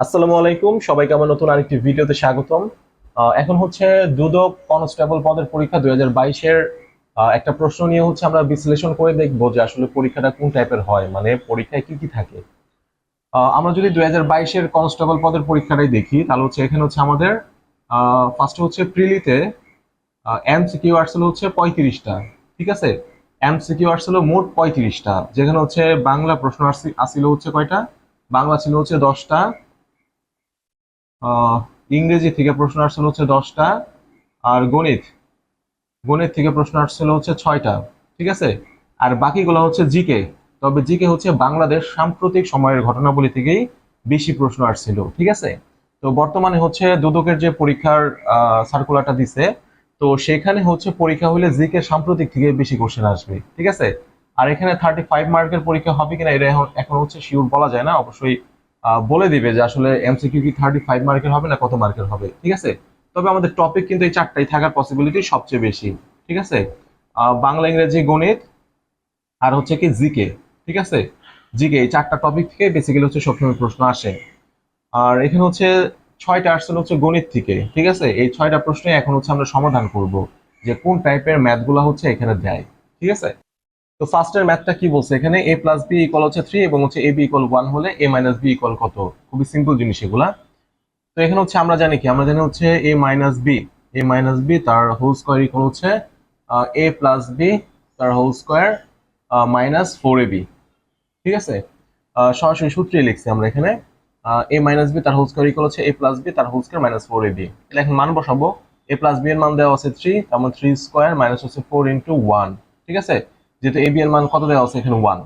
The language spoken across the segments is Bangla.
আসসালামু আলাইকুম। সবাইকে আমার নতুন আরেকটি ভিডিওতে স্বাগতম। এখন হচ্ছে দুদক কনস্টেবল পদের পরীক্ষা দুই হাজার বাইশের একটা প্রশ্ন নিয়ে হচ্ছে আমরা বিশ্লেষণ করে দেখব যে আসলে পরীক্ষাটা কোন টাইপের হয় মানে পরীক্ষায় কি কি থাকে। আমরা যদি দুই হাজার বাইশের কনস্টেবল পদের পরীক্ষাটাই দেখি, তাহলে হচ্ছে এখানে হচ্ছে আমাদের ফার্স্ট হচ্ছে প্রিলিতে এমসিকিউ আসলে হচ্ছে পঁয়ত্রিশটা, ঠিক আছে? এমসিকিউ আসলে মোট পঁয়ত্রিশটা, যেখানে হচ্ছে বাংলা প্রশ্ন আসি- আসিল হচ্ছে কয়টা? বাংলা ছিল হচ্ছে দশটা ইংরেজি থেকে প্রশ্ন আসছিল হচ্ছে দশটা আর গণিত গণিত থেকে প্রশ্ন আসছিল হচ্ছে ছয়টা, ঠিক আছে? আর বাকিগুলো হচ্ছে জিকে, তবে জিকে হচ্ছে বাংলাদেশ সাম্প্রতিক সময়ের ঘটনাবলী থেকেই বেশি প্রশ্ন আসছিল, ঠিক আছে? তো বর্তমানে হচ্ছে দুদকের যে পরীক্ষার সার্কুলারটা দিছে, তো সেখানে হচ্ছে পরীক্ষা হলে জিকে সাম্প্রতিক থেকে বেশি কোশ্চেন আসবে, ঠিক আছে? আর এখানে থার্টি ফাইভ মার্কের পরীক্ষা হবে কিনা, এটা এখন হচ্ছে শিওর বলা যায় না, অবশ্যই বলে দিবে যে আসলে এমসিকিউ কি থার্টি ফাইভ মার্কের হবে না কত মার্কের হবে, ঠিক আছে? তবে আমাদের টপিক কিন্তু এই চারটাই থাকার পসিবিলিটি সবচেয়ে বেশি, ঠিক আছে? বাংলা, ইংরেজি, গণিত আর হচ্ছে কি জিকে ঠিক আছে? জিকে এই চারটা টপিক থেকে বেসিক্যালি হচ্ছে সবসময় প্রশ্ন আসে। আর এখানে হচ্ছে ছয়টা আসছিল হচ্ছে গণিত থেকে, ঠিক আছে? এই ছয়টা প্রশ্নে এখন হচ্ছে আমরা সমাধান করব যে কোন টাইপের ম্যাথগুলো হচ্ছে এখানে দেয়, ঠিক আছে? তো ফার্স্টের ম্যাথটা কি বলছে? এখানে এ প্লাস বি ইকুয়াল হচ্ছে থ্রি এবং হচ্ছে এ বি ইকুয়াল ওয়ান হলে এ মাইনাস বি ইকুয়াল কত? খুবই সিম্পল জিনিস এগুলা। তো এখানে হচ্ছে আমরা জানি কি? আমরা জানি হচ্ছে A minus B A minus B তার হোল স্কোয়ার ইকুয়াল হচ্ছে এ প্লাস বি তার whole square minus four A B ঠিক আছে? সরাসরি সূত্রে লিখছি আমরা এখানে। এ মাইনাস বি তার হোল স্কোয়ার ইকুয়াল হচ্ছে এ প্লাস বি তার whole square minus four A B তাহলে এখন মান বসাবো। এ প্লাস বি এর মান দেওয়া আছে থ্রি তার মানে থ্রি স্কোয়ার মাইনাস হচ্ছে ফোর ইন্টু ওয়ান ঠিক আছে? যেহেতু এ বি এর মান কত দেওয়া আছে? এখানে ওয়ান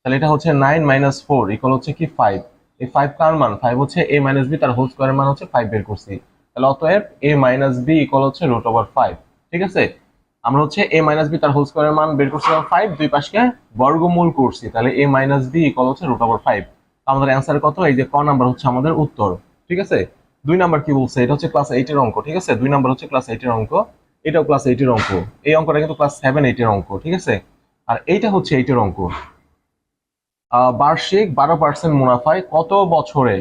তাহলে এটা হচ্ছে নাইন মাইনাস ফোর ইকুয়াল হচ্ছে কি? ফাইভ এই ফাইভ কার মান? ফাইভ হচ্ছে এ মাইনাস বি তার হোল স্কোয়ারের মান হচ্ছে ফাইভ বের করছি। তাহলে অতএব এ মাইনাস বি ইকুয়াল হচ্ছে রুট ওভার ফাইভ ঠিক আছে? আমরা হচ্ছে এ মাইনাস বি তার হোল স্কোয়ারের মান বের করছি ফাইভ দুই পাশকে বর্গমূল করছি। তাহলে এ মাইনাস বি ইকুয়াল হচ্ছে রুট ওভার ফাইভ আমাদের অ্যান্সার কত? এই যে ক নাম্বার হচ্ছে আমাদের উত্তর। ঠিক আছে? দুই নাম্বার কি বলছে? এটা হচ্ছে ক্লাস এইটের অঙ্ক। ঠিক আছে? দুই নাম্বার হচ্ছে ক্লাস এইটের অঙ্ক। এটাও ক্লাস এইটের অঙ্ক। এই অঙ্কটা কিন্তু ক্লাস সেভেন এইটের অঙ্ক। ঠিক আছে? আর এইটা হচ্ছে এইটার অঙ্ক। বার্ষিক বারো পার্সেন্ট মুনাফায় কত বছরে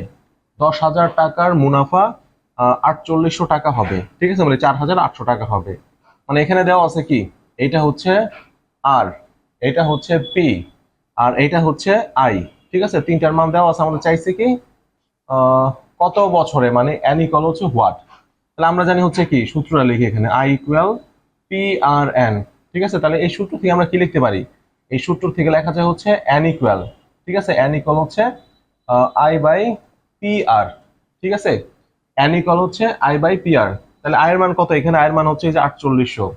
দশ হাজার টাকার মুনাফা আটচল্লিশশো টাকা হবে? ঠিক আছে মানে চার হাজার আটশো টাকা হবে। মানে এখানে দেওয়া আছে কি? এটা হচ্ছে আর এটা হচ্ছে পি আর এটা হচ্ছে আই ঠিক আছে, তিনটার মান দেওয়া আছে আমাদের চাইছে কি? কত বছরে মানে অ্যান ইকুয়াল হচ্ছে হোয়াট তাহলে আমরা জানি হচ্ছে কি? সূত্রটা লিখি এখানে I equal P R N ঠিক আছে? তাহলে এই সূত্র থেকে আমরা কি লিখতে পারি? এই সূত্র থেকে লেখা যায় হচ্ছে অ্যান ইকুয়াল ঠিক আছে? অ্যান ইকুয়াল হচ্ছে আই বাই পি আর ঠিক আছে? অ্যান ইকুয়াল হচ্ছে আই বাই পি আর তাহলে আয়ের মান কত? এখানে আয়ের মান হচ্ছে এই যে আটচল্লিশশো।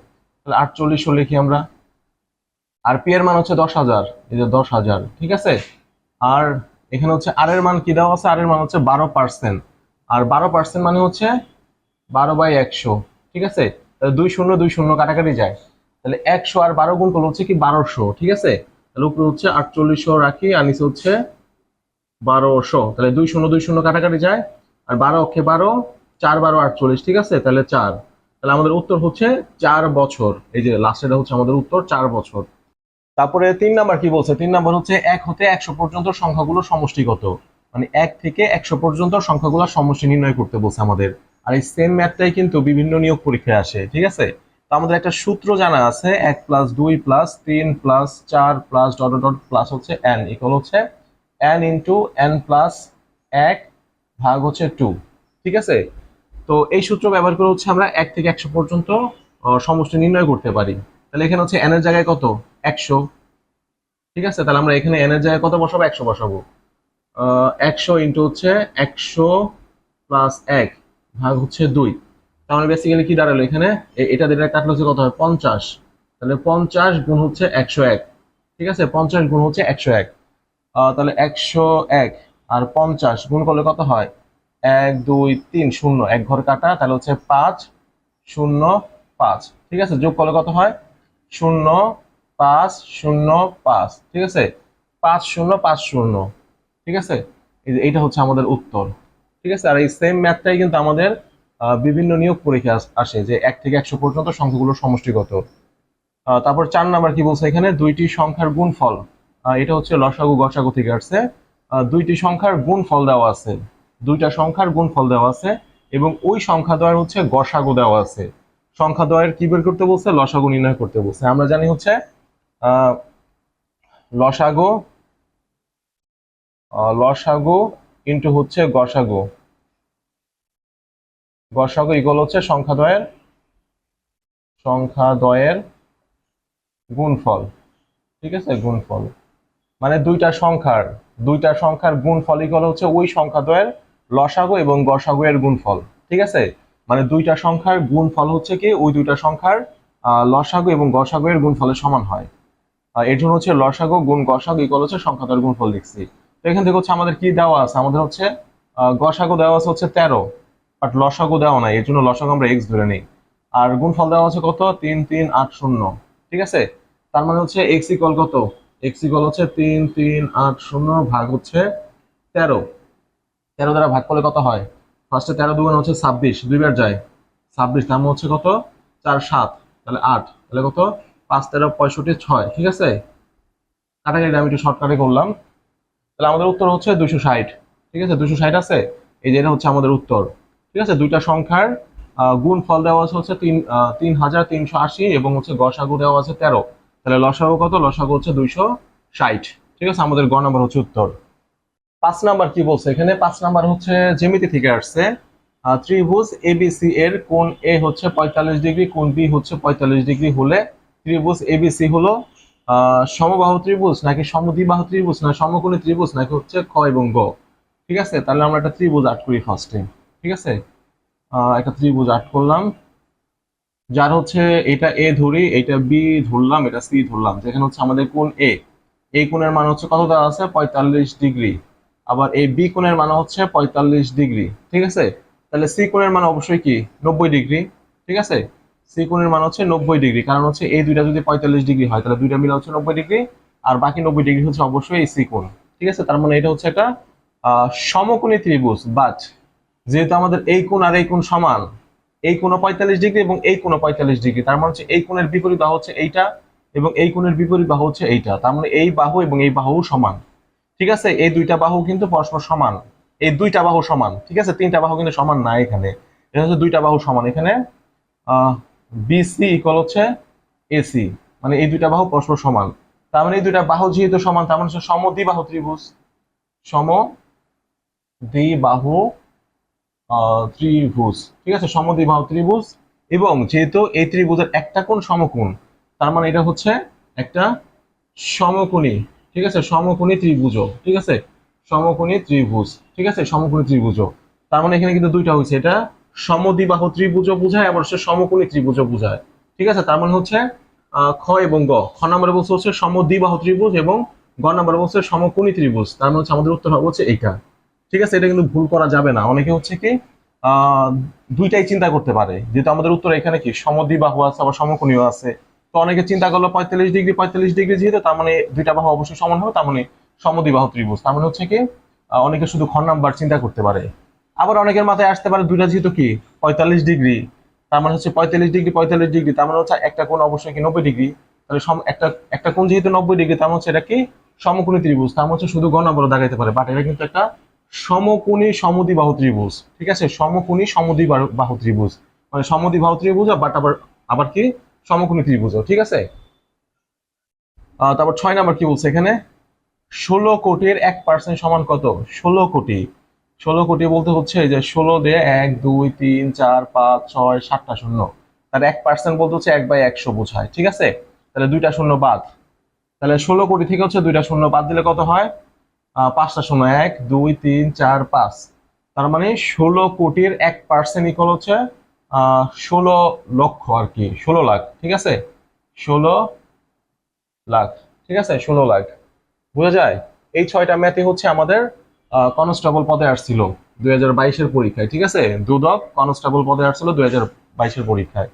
তাহলে আটচল্লিশশো লিখি আমরা। আর পি এর মান হচ্ছে দশ হাজার, এই যে দশ হাজার, ঠিক আছে? আর এখানে হচ্ছে আর এর মান কি দেওয়া আছে? আর এর মান হচ্ছে বারো পার্সেন্ট আর বারো পার্সেন্ট মানে হচ্ছে বারো বাই একশো, ঠিক আছে? তাহলে দুই শূন্য দুই শূন্য কাটাকাটি যায়। তাহলে একশো আর বারো গুণ করলে হচ্ছে কি বারোশো, ঠিক আছে? তাহলে উপরে হচ্ছে আটচল্লিশশো রাখি, আর নিচে হচ্ছে বারোশো। তাহলে দুই শূন্য দুই শূন্য কাটাকাটি যায়। আর বারো অক্ষে বারো, চার বারো আটচল্লিশ, ঠিক আছে? তাহলে চার। তাহলে আমাদের উত্তর হচ্ছে চার বছর। এই যে লাস্টেটা হচ্ছে আমাদের উত্তর, চার বছর। তারপরে তিন নাম্বার কি বলছে? তিন নাম্বার হচ্ছে এক হতে একশো পর্যন্ত সংখ্যাগুলো সমষ্টিগত। মানে এক থেকে একশো পর্যন্ত সংখ্যাগুলোর সমষ্টি নির্ণয় করতে বলছে আমাদের। আর এই সেম ম্যাথটাই কিন্তু বিভিন্ন নিয়োগ পরীক্ষায় আসে, ঠিক আছে? তো আমাদের একটা সূত্র জানা আছে, এক প্লাস দুই প্লাস তিন প্লাস চার প্লাস ডট ডট প্লাস হচ্ছে এন ইকুয়াল হচ্ছে এন ইন্টু এন প্লাস এক ভাগ হচ্ছে টু ঠিক আছে? তো এই সূত্র ব্যবহার করে হচ্ছে আমরা এক থেকে একশো পর্যন্ত সমষ্টি নির্ণয় করতে পারি। তাহলে এখানে হচ্ছে এন এর জায়গায় কত? একশো। ঠিক আছে? তাহলে আমরা এখানে এন এর জায়গায় কত বসাবো? একশো বসাবো। একশো ইন্টু হচ্ছে একশো প্লাস এক ভাগ হচ্ছে দুই। তাহলে বেসিক্যালি কি দাঁড়াল এখানে? এটা যেটা কাটলে হচ্ছে কত হয়? পঞ্চাশ। তাহলে পঞ্চাশ গুণ হচ্ছে একশো এক। ঠিক আছে? পঞ্চাশ গুণ হচ্ছে একশো এক। তাহলে একশো এক। আর পঞ্চাশ গুণ করলে কত হয়? এক, দুই, তিন, শূন্য। এক ঘর কাটা, তাহলে হচ্ছে পাঁচ, শূন্য, পাঁচ। ঠিক আছে? যোগ করলে কত হয়? শূন্য, পাঁচ শূন্য, পাঁচ। ঠিক আছে? পাঁচ, শূন্য পাঁচ, শূন্য। ঠিক আছে? এইটা হচ্ছে আমাদের উত্তর। ঠিক আছে? আর এই সেম ম্যাথটাই কিন্তু আমাদের বিভিন্ন নিয়োগ পরীক্ষা আসে যে এক থেকে একশো পর্যন্ত সংখ্যাগুলো সমষ্টিগত। তারপর চার নাম্বার কি বলছে এখানে? দুইটি সংখ্যার গুণফল। এটা হচ্ছে লসাগু গসাগু থেকে আসছে। দুইটি সংখ্যার গুণফল দেওয়া আছে। দুইটা সংখ্যার গুণফল দেওয়া আছে এবং ওই সংখ্যা দ্বয়ের হচ্ছে গসাগু দেওয়া আছে। সংখ্যা দ্বয়ের কি বের করতে বলছে? লসাগু নির্ণয় করতে বলছে। আমরা জানি হচ্ছে লসাগু লসাগু ইন্টু হচ্ছে গসাগু। গসাগু ইকুয়াল হচ্ছে সংখ্যা দ্বয়ের সংখ্যা দ্বয়ের গুণফল। ঠিক আছে? গুণফল। মানে দুইটা সংখ্যার দুইটা সংখ্যার গুণফল ইকুয়াল হচ্ছে ওই সংখ্যা দ্বয়ের লসাগু এবং গসাগু এর গুণফল। ঠিক আছে? মানে দুইটা সংখ্যার গুণফল হচ্ছে কি? ওই দুইটা সংখ্যার লসাগু এবং গসাগু এর গুণফলের সমান হয়। এর জন্য হচ্ছে লসাগু গুণ গসাগু ইকুয়াল হচ্ছে সংখ্যা দ্বয়ের গুণফল লিখছি। তো এখান থেকে হচ্ছে আমাদের কি দেওয়া আছে? আমাদের হচ্ছে গসাগু দেওয়া আছে হচ্ছে তেরো। বাট লসাগু দেওয়া নাই, এর জন্য লসাগু আমরা এক্স ধরে নিই। আর গুণফল দেওয়া আছে কত? তিন তিন, আট, শূন্য। ঠিক আছে? তার মানে হচ্ছে এক্স ইকুয়াল কত? এক্স ইকুয়াল হচ্ছে তিন তিন, আট, শূন্য ভাগ হচ্ছে তেরো। তেরো দ্বারা ভাগ করলে কত হয়? ফার্স্টে তেরো দুগুণ হচ্ছে ছাব্বিশ, দুইবার যায়। ছাব্বিশ নাম হচ্ছে কত? চার, সাত, তাহলে আট, তাহলে কত? পাঁচ, তেরো, পঁয়ষট্টি, ছয়, ঠিক আছে? কাটাকাটি আমি একটু শর্টকাটে করলাম। তাহলে আমাদের উত্তর হচ্ছে দুশো ষাট, ঠিক আছে? দুশো ষাট আছে? এই যে এটা হচ্ছে আমাদের উত্তর। ঠিক আছে? দুইটা সংখ্যার গুণ ফল দেওয়া আছে হচ্ছে তিন তিন হাজার তিনশো আশি এবং হচ্ছে গসাগু দেওয়া আছে তেরো। তাহলে লসাগু কত? লসাগু হচ্ছে দুইশো ষাট। ঠিক আছে? আমাদের গ নাম্বার হচ্ছে উত্তর। পাঁচ নাম্বার কি বলছে এখানে? পাঁচ নাম্বার হচ্ছে জ্যামিতি থেকে আসছে। ত্রিভুজ এবিসি এর কোণ এ হচ্ছে পঁয়তাল্লিশ ডিগ্রি, কোণ বি হচ্ছে পঁয়তাল্লিশ ডিগ্রি হলে ত্রিভুজ এবিসি হলো সমবাহু ত্রিভুজ নাকি সমদ্বিবাহু ত্রিভুজ না, সমকোণী ত্রিভুজ নাকি হচ্ছে ক এবং গ। ঠিক আছে? তাহলে আমরা একটা ত্রিভুজ আর্ট করি ফার্স্টে ঠিক আছে? একটা ত্রিভুজ আর্ট করলাম। যার হচ্ছে এটা এ ধরি, এটা বি ধরলাম, এটা সি ধরলাম। যেখানে হচ্ছে আমাদের কোন এ। এই কোণের মান হচ্ছে কত দেওয়া আছে? পঁয়তাল্লিশ ডিগ্রি। আবার এই বি কোণের মান হচ্ছে পঁয়তাল্লিশ ডিগ্রি। ঠিক আছে? তাহলে সি কোণের মান অবশ্যই কি? নব্বই ডিগ্রি। ঠিক আছে? সি কোণের মান হচ্ছে নব্বই ডিগ্রি। কারণ হচ্ছে এই দুইটা যদি পঁয়তাল্লিশ ডিগ্রি হয়, তাহলে দুইটা মিলে হচ্ছে নব্বই ডিগ্রি। আর বাকি নব্বই ডিগ্রি হচ্ছে অবশ্যই এই সি কোণ। ঠিক আছে? তার মানে এটা হচ্ছে একটা সমকোণী ত্রিভুজ, বাট যেহেতু আমাদের এই কোণ আর এই কোণ সমান, এই কোণ পঁয়তাল্লিশ ডিগ্রি এবং এই কোণ পঁয়তাল্লিশ ডিগ্রি, তার মানে হচ্ছে এই কোণের বিপরীত বাহু হচ্ছে এইটা এবং এই কোণের বিপরীত বাহু হচ্ছে এইটা, তার মানে এই বাহু এবং এই বাহু সমান। ঠিক আছে? এই দুইটা বাহু কিন্তু পরস্পর সমান। এই দুইটা বাহু সমান। ঠিক আছে? তিনটা বাহু কিন্তু সমান না এখানে। এটা হচ্ছে দুইটা বাহু সমান। এখানে বিসি ইকুয়াল হচ্ছে এসি মানে এই দুইটা বাহু পরস্পর সমান। তার মানে এই দুইটা বাহু যেহেতু সমান, তার মানে হচ্ছে সমদ্বিবাহু ত্রিভুজ। সম দ্বিবাহু ত্রিভুজ। ঠিক আছে? সমদ্বিবাহু ত্রিভুজ এবং যেহেতু এই ত্রিভুজের একটা কোণ সমকোণ, তার মানে এটা হচ্ছে একটা সমকোণী। ঠিক আছে? সমকোণী ত্রিভুজ। ঠিক আছে? সমকোণী ত্রিভুজ। ঠিক আছে? সমকোণী ত্রিভুজ। তার মানে এখানে কিন্তু দুইটা হয়েছে। এটা সমদ্বিবাহু ত্রিভুজ বোঝায়, আবার হচ্ছে সমকোণী ত্রিভুজ বোঝায়। ঠিক আছে? তার মানে হচ্ছে খ এবং গ। খ নম্বরে বলছে হচ্ছে সমদ্বিবাহু ত্রিভুজ এবং গ নম্বরে বলছে সমকোণী ত্রিভুজ। তার মানে হচ্ছে আমাদের উত্তর হবে হচ্ছে এইটা। ঠিক আছে, এটা কিন্তু ভুল করা যাবে না। অনেকে হচ্ছে কি দুইটাই চিন্তা করতে পারে। যেহেতু আমাদের উত্তর এখানে কি, সমদ্বিবাহু আছে আবার সমকোণীয় আছে। তো অনেকে চিন্তা করল পঁয়তাল্লিশ ডিগ্রি পঁয়তাল্লিশ ডিগ্রি যেহেতু, তার মানে দুইটা বাহু অবশ্যই সমান হবে, তার মানে সমদ্বিবাহু ত্রিভুজ। তার মানে হচ্ছে কি অনেকে শুধু খ নাম্বার চিন্তা করতে পারে। আবার অনেকের মাথায় আসতে পারে দুইটা যেহেতু কি, পঁয়তাল্লিশ ডিগ্রি। তার মানে হচ্ছে পঁয়তাল্লিশ ডিগ্রি পঁয়তাল্লিশ ডিগ্রি, তার মানে হচ্ছে একটা কোণ অবশ্যই কি নব্বই ডিগ্রি। তাহলে একটা একটা কোণ যেহেতু নব্বই ডিগ্রি, তার মানে হচ্ছে এটা কি, সমকোণী ত্রিভুজ। তার মানে হচ্ছে শুধু গণ নম্বরে দাগাইতে পারে বাট এটা কিন্তু একটা সমকোণী সমদ্বিবাহু ত্রিভুজ, ঠিক আছে? সমকোণী সমদ্বিবাহু ত্রিভুজ। মানে সমদ্বিবাহু ত্রিভুজ বাট আবার আবার কি? সমকোণী ত্রিভুজ ঠিক আছে? তারপর ছয় নাম্বার কি বলছে এখানে? ষোলো কোটির এক পার্সেন্ট সমান কত? ষোলো কোটি। ষোলো কোটি বলতে হচ্ছে যে ষোলো দিয়ে এক, দুই, তিন, চার, পাঁচ, ছয়, সাতটা শূন্য। তার এক পার্সেন্ট বলতে হচ্ছে এক বাই একশো বোঝায়, ঠিক আছে? তাহলে দুইটা শূন্য বাদ। তাহলে ষোলো কোটি থেকে হচ্ছে দুইটা শূন্য বাদ দিলে কত হয়? পাঁচটা শূন্য, এক, দুই, তিন, চার, পাঁচ। তার মানে ষোলো কোটির এক পার্সেন্ট ইকুয়াল হচ্ছে ষোলো লক্ষ আর কি, ষোলো লাখ, ঠিক আছে? ষোলো লাখ, ঠিক আছে? ষোলো লাখ। বোঝা যায়? এই ছয়টা ম্যাথে হচ্ছে আমাদের কনস্টেবল পদে আসছিল দুই হাজার বাইশের পরীক্ষায়, ঠিক আছে? দুদক কনস্টেবল পদে আসছিল দুই হাজার বাইশের পরীক্ষায়।